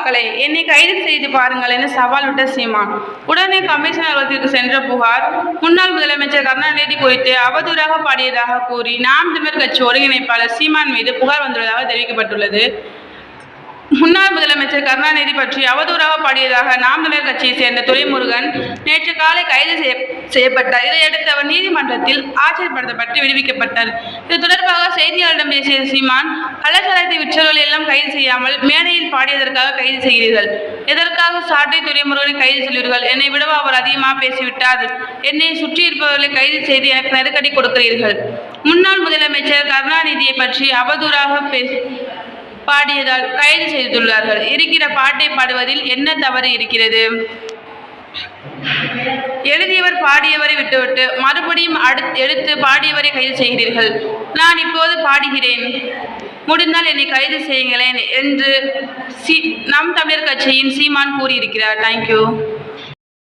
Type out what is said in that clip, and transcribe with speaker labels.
Speaker 1: மக்களை என்னை கைது செய்து பாருங்கள் என சவால் விட்ட சீமான். உடனே கமிஷனர் அலுவலகத்திற்கு சென்ற புகார் முன்னாள் முதலமைச்சர் கருணாநிதி குறித்து அவதூறாக பாடியதாக கூறி நாம் தமிழர் கட்சி ஒருங்கிணைப்பாளர் சீமான் மீது புகார் வந்துள்ளதாக தெரிவிக்கப்பட்டுள்ளது. முன்னாள் முதலமைச்சர் கருணாநிதி பற்றி அவதூறாக பாடியதாக நாம் தமிழர் கட்சியை சேர்ந்த துரைமுருகன் நேற்று காலை கைது செய்ய செய்யப்பட்டார். இதையடுத்து அவர் நீதிமன்றத்தில் ஆச்சரியப்படுத்தப்பட்டு விடுவிக்கப்பட்டார். இது தொடர்பாக செய்தியாளரிடம் பேசிய சீமான் கலாச்சாரத்தை விற்றவர்கள் எல்லாம் கைது செய்யாமல் மேடையில் பாடியதற்காக கைது செய்கிறீர்கள். எதற்காக சாட்டை துறைமுருகனை கைது செய்வீர்கள் என்னை விடவா அவர் அதிகமாக பேசிவிட்டார்? என்னை சுற்றி இருப்பவர்களை கைது செய்து எனக்கு நெருக்கடி கொடுக்கிறீர்கள். முன்னாள் முதலமைச்சர் கருணாநிதியை பற்றி அவதூறாக பே பாடியதால் கைது செய்துள்ளார்கள். இருக்கிற பாட்டை பாடுவதில் என்ன தவறு இருக்கிறது? எழுதியவர் பாடியவரை விட்டுவிட்டு மறுபடியும் அடுத் எடுத்து பாடியவரை கைது செய்கிறீர்கள். நான் இப்போது பாடுகிறேன். முடிந்தால் என்னை கைது செய்யுங்களேன் என்று சி நம் தமிழர் கட்சியின் சீமான் கூறியிருக்கிறார். தேங்க்யூ